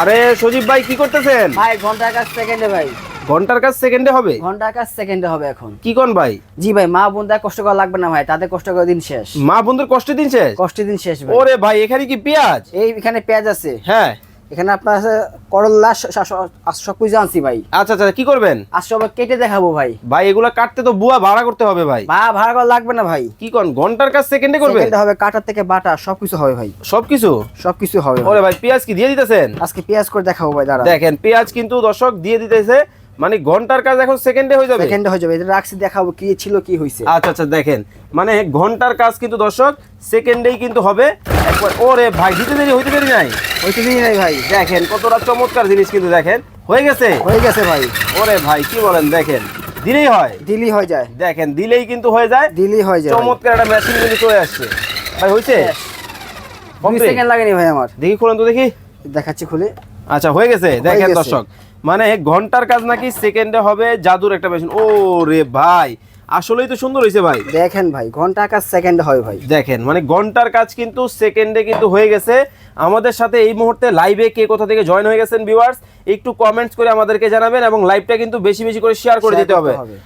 আরে সজীব ভাই কি করতেছেন? ভাই ঘণ্টার কাজ সেকেন্ডে ভাই। ঘণ্টার কাজ সেকেন্ডে হবে? ঘণ্টার কাজ সেকেন্ডে হবে এখন। কি কোন ভাই? জি ভাই মা বোনদের কষ্ট করা লাগবে না ভাই তাদের কষ্ট করে দিন শেষ। মা বন্ধুর কষ্ট দিন শেষ? কষ্ট দিন শেষ ভাই। ওরে ভাই এখানে কি পেঁয়াজ? এই এখানে পেঁয়াজ আছে। হ্যাঁ। এখানে আপনার আছে করল্লা সব কিছু আনছি ভাই। আচ্ছা আচ্ছা কি করবেন? আজ সব কেটে দেখাবো ভাই। ভাই এগুলো কাটতে তো বুয়া ভাড়া করতে হবে ভাই। বা ভাড়া করা লাগবে না ভাই। কি কোন ঘণ্টার কাজ সেকেন্ডে করবে সেকেন্ডে হবে কাটার থেকে বাটা সবকিছু হবে ভাই। সবকিছু? সবকিছু হবে। ওরে ভাই। পেঁয়াজ কি দিয়ে দিতেছেন? আজকে পেঁয়াজ করে দেখাবো ভাই দাঁড়া দেখেন পেঁয়াজ কিন্তু দর্শক দিয়ে দিতেছে। মানে ঘণ্টার কাজ এখন সেকেন্ডে হয়ে যাবে? সেকেন্ডে হয়ে যাবে। এটা রাখছি দেখাবো কি ছিল কি হয়েছে আচ্ছা আচ্ছা দেখেন। মানে ঘণ্টার কাজ কিন্তু দর্শক সেকেন্ডেই কিন্তু হবে। একবার ওরে ভাই দিতে দেরি হইতে দেরি নাই। হইতে দিই নাই ভাই। দেখেন কতটা চমৎকার জিনিস কিন্তু দেখেন। হয়ে গেছে? হয়ে গেছে ভাই। ওরে ভাই কি বলেন দেখেন। দিলেই হয়। দিলি হয়ে যায়। দেখেন দিলেই কিন্তু হয়ে যায়। দিলি হয়ে যায় চমৎকার একটা মেশিন কিন্তু চলে আসছে। ভাই দুই সেকেন্ড লাগেনি ভাই আমার। দেখি খুলেন তো দেখি। দেখাচ্ছি খুলে। আচ্ছা হয়ে গেছে। দেখেন দর্শক। মানে ঘণ্টার কাজ নাকি সেকেন্ডে হবে জাদুর একটা মেশিন ও রে ভাই আসলেই তো সুন্দর হয়েছে ভাই। দেখেন ভাই ঘণ্টার কাজ সেকেন্ডে হয় ভাই। দেখেন মানে ঘণ্টার কাজ কিন্তু সেকেন্ডে কিন্তু হয়ে গেছে। আমাদের সাথে এই মুহূর্তে লাইভে কে কোথা থেকে জয়েন হয়ে গেছেন ভিউয়ার্স একটু কমেন্টস করে আমাদেরকে জানাবেন এবং লাইভটা কিন্তু বেশি বেশি করে শেয়ার করে দিতে হবে। হবে।